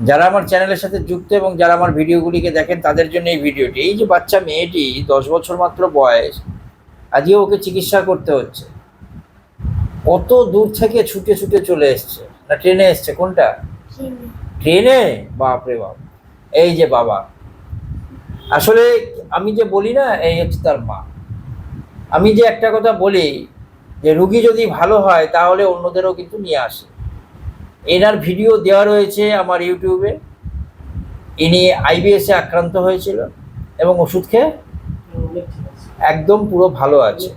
যারা আমার চ্যানেলের সাথে যুক্ত এবং যারা আমার ভিডিওগুলিকে দেখেন তাদের জন্য এই ভিডিওটি। এই যে বাচ্চা মেয়েটি দশ বছর মাত্র বয়স আজকে ওকে চিকিৎসা করতে হচ্ছে। কত দূর থেকে ছুটে ছুটে চলে এসছে? না ট্রেনে এসছে? কোনটা? ট্রেনে। বাপরে বাপ। এই যে বাবা। আসলে আমি যে বলি না এই হচ্ছে তার মা। আমি যে একটা কথা বলি যে রুগী যদি ভালো হয় তাহলে অন্যদেরও কিন্তু নিয়ে আসে। এনার ভিডিও দেওয়া রয়েছে আমার ইউটিউবে। ইনি আইবিএসে আক্রান্ত হয়েছিল এবং ওষুধ খেয়ে একদম পুরো ভালো আছে।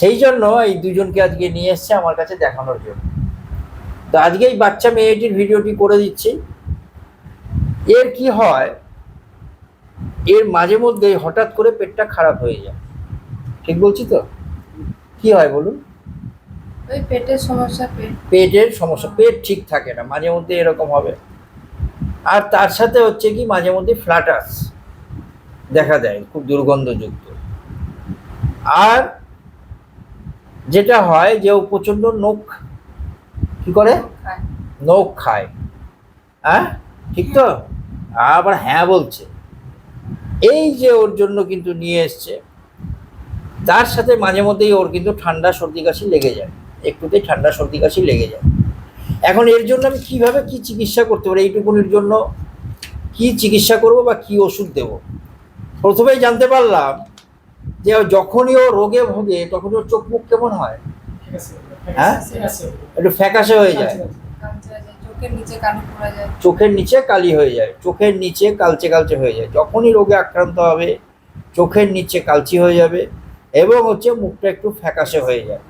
সেই জন্য এই দুজনকে আজকে নিয়ে এসছে আমার কাছে দেখানোর জন্য। তো আজকে এই বাচ্চা মেয়েটির ভিডিওটি করে দিচ্ছি। এর কি হয়, এর মাঝে মধ্যে হঠাৎ করে পেটটা খারাপ হয়ে যায়। ঠিক বলছি তো? কি হয় বলুন? ওই পেটের সমস্যা পেট। পেটের সমস্যা পেট ঠিক থাকে না মাঝে মধ্যে এরকম হবে। আর তার সাথে হচ্ছে কি মাঝে মধ্যে ফ্ল্যাটাস দেখা দেয় খুব দুর্গন্ধযুক্ত। আর যেটা হয় যে ও প্রচণ্ড নখ কি করে? নখ খায়। হ্যাঁ? ঠিক তো? আবার হ্যাঁ বলছে। এই যে ওর জন্য কিন্তু নিয়ে এসছে তার সাথে মাঝে মধ্যেই ওর কিন্তু ঠান্ডা সর্দি কাশি লেগে যায়। একটুতেই ঠান্ডা সর্দি কাশি লেগে যায়। এখন এর জন্য আমি কীভাবে কি চিকিৎসা করতে পারি, এইটুকুনির জন্য কি চিকিৎসা করব বা কি ওষুধ দেব? প্রথমেই জানতে পারলাম যে যখনই ও রোগে ভোগে তখন ওর চোখ মুখ কেমন হয়? হ্যাঁ? একটু ফ্যাকাশে হয়ে যায়। চোখের নিচে কালি হয়ে যায়। চোখের নিচে কালচে কালচে হয়ে যায়। যখনই রোগে আক্রান্ত হবে, চোখের নিচে কালচি হয়ে যাবে এবং হচ্ছে মুখটা একটু ফ্যাকাশে হয়ে যায়।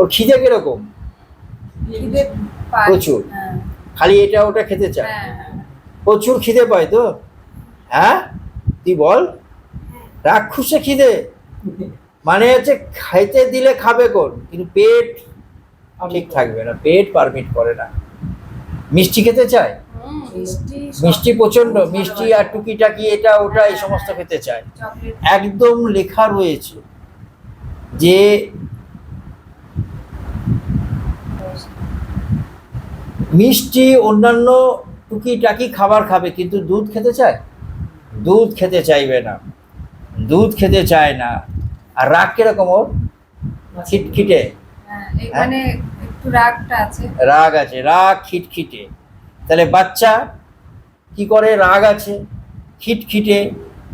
ওর খিদে কীরকম? প্রচুর। হ্যাঁ। খালি এটা ওটা খেতে চায়? হ্যাঁ হ্যাঁ। প্রচুর খিদে পায় তো? হ্যাঁ? তুই বল। রাক্ষসে খিদে। মানে হচ্ছে খাইতে দিলে খাবে কোন? কিন্তু পেট ঠিক থাকবে না। পেট পারমিট করে না। মিষ্টি খেতে চায়? মিষ্টি মিষ্টি প্রচণ্ড মিষ্টি আর টুকিটাকি এটা ওটা এই সমস্ত খেতে চায়। একদম লেখা রয়েছে যে মিষ্টি অন্যান্য টুকিটাকি খাবার খাবে কিন্তু দুধ খেতে চায়? দুধ খেতে চাইবে না। দুধ খেতে চায় না। আর রাগ কীরকম ওর? খিটখিটে। হ্যাঁ আছে। রাগ আছে রাগ খিটখিটে। তাহলে বাচ্চা কি করে? রাগ আছে খিটখিটে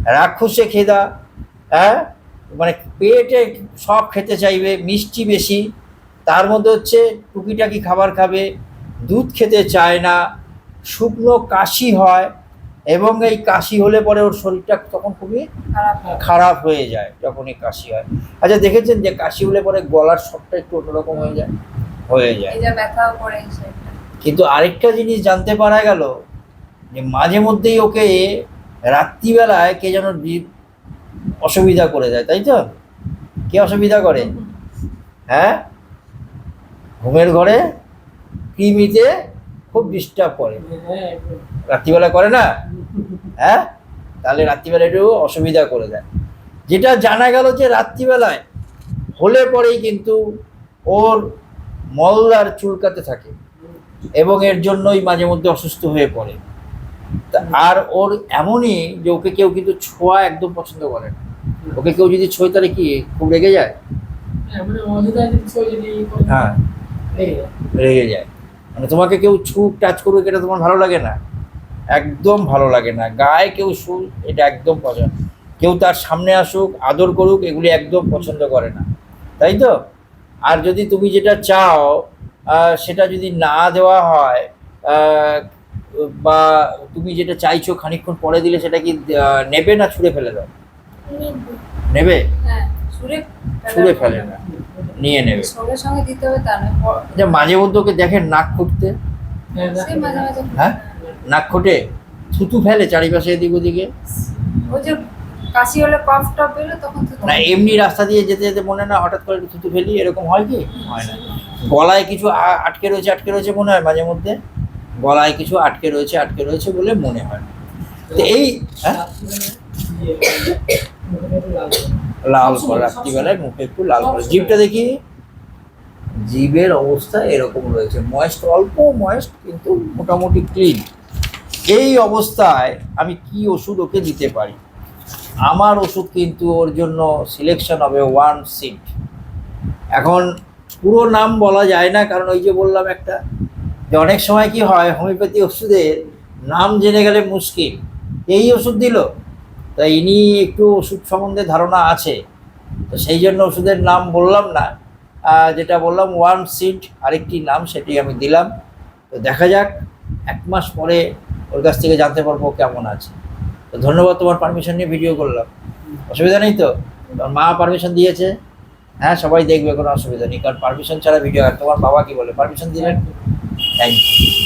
রাক্ষসে খেদা হ্যাঁ? মানে পেটে সব খেতে চাইবে মিষ্টি বেশি। তার মধ্যে হচ্ছে টুকিটাকি খাবার খাবে দুধ খেতে চায় না শুকনো কাশি হয় এবং এই কাশি হলে পরে ওর শরীরটা তখন খুবই খারাপ হয়ে। যায় যখনই কাশি হয়। আচ্ছা দেখেছেন যে কাশি হলে পরে গলার স্বরটা একটু অন্যরকম হয়ে যায়? হয়ে যায়। এই এই কিন্তু আরেকটা জিনিস জানতে পারা গেল যে মাঝে মধ্যেই ওকে রাত্রিবেলায় কে যেন অসুবিধা করে দেয় তাই তো? কে অসুবিধা করে? হ্যাঁ? ঘুমের ঘরে? কৃমিতে খুব ডিস্টার্ব করে। রাত্রিবেলা করে না? হ্যাঁ? তাহলে রাত্রিবেলা একটু অসুবিধা করে দেয়। যেটা জানা গেল যে রাত্রিবেলায় হলে পরেই কিন্তু ওর মলদার চুলকাতে থাকে এবং এর জন্যই মাঝে মধ্যে অসুস্থ হয়ে পড়ে। আর ওর এমনই যে ওকে কেউ কিন্তু ছোঁয়া একদম পছন্দ করে না। ওকে কেউ যদি ছোঁয় তাহলে কি খুব রেগে যায়? হ্যাঁ রেগে যায়। মানে তোমাকে কেউ ছুক টাচ করুক এটা তোমার ভালো লাগে না। একদম ভালো লাগে না। গায়ে কেউ শুক এটা একদম পছন্দ কেউ তার সামনে আসুক আদর করুক এগুলি একদম পছন্দ করে না। তাই তো? আর যদি তুমি যেটা চাও সেটা যদি না দেওয়া হয় বা তুমি যেটা চাইছো খানিকক্ষণ পরে দিলে সেটা কি নেবে না ছুঁড়ে ফেলে দাও? নেবে। হ্যাঁ ছুঁড়ে ফেলে না নিয়ে নেবে। সঙ্গে সঙ্গে দিতে হবে তা নয়। যে মাঝে মধ্যে ওকে দেখেন নাক মাঝে হ্যাঁ? নাক ফুটে? থুতু ফেলে চারিপাশে এদিক ওদিকে? ওই যে কাশি হলে কফ টপ এলো তখন তো না এমনি রাস্তা দিয়ে যেতে যেতে মনে না হঠাৎ করে একটু থুতু ফেলি এরকম হয় কি? হয় না। গলায় কিছু আটকে রয়েছে আটকে রয়েছে মনে হয় মাঝে মধ্যে? গলায় কিছু আটকে রয়েছে আটকে রয়েছে বলে মনে হয়। তো এই হ্যাঁ? লাল করে রাত্রিবেলায় মুখে একটু লাল করে। জিভটা দেখি জিভের অবস্থা এরকম রয়েছে। ময়েস্ট অল্প ময়েস্ট কিন্তু মোটামুটি ক্লিন। এই অবস্থায় আমি কি ওষুধ ওকে দিতে পারি? আমার ওষুধ কিন্তু ওর জন্য সিলেকশন হবে ওয়ান সিট এখন পুরো নাম বলা যায় না কারণ ওই যে বললাম একটা যে অনেক সময় কি হয় হোমিওপ্যাথি ওষুধের নাম জেনে গেলে মুশকিল। এই ওষুধ দিল তা ইনি একটু ওষুধ সম্বন্ধে ধারণা আছে। তো সেই জন্য ওষুধের নাম বললাম না। যেটা বললাম ওয়ান সিট আরেকটি নাম, সেটি আমি দিলাম। তো দেখা যাক, এক মাস পরে ওর কাছ থেকে জানতে পারব কেমন আছে। তো ধন্যবাদ তোমার পারমিশন নিয়ে ভিডিও করলাম। অসুবিধা নেই তো? তোমার মা পারমিশন দিয়েছে। হ্যাঁ সবাই দেখবে, কোনো অসুবিধা নেই। কারণ পারমিশন ছাড়া ভিডিও আর তোমার বাবা কি বলে? পারমিশন দিলেন? Thank you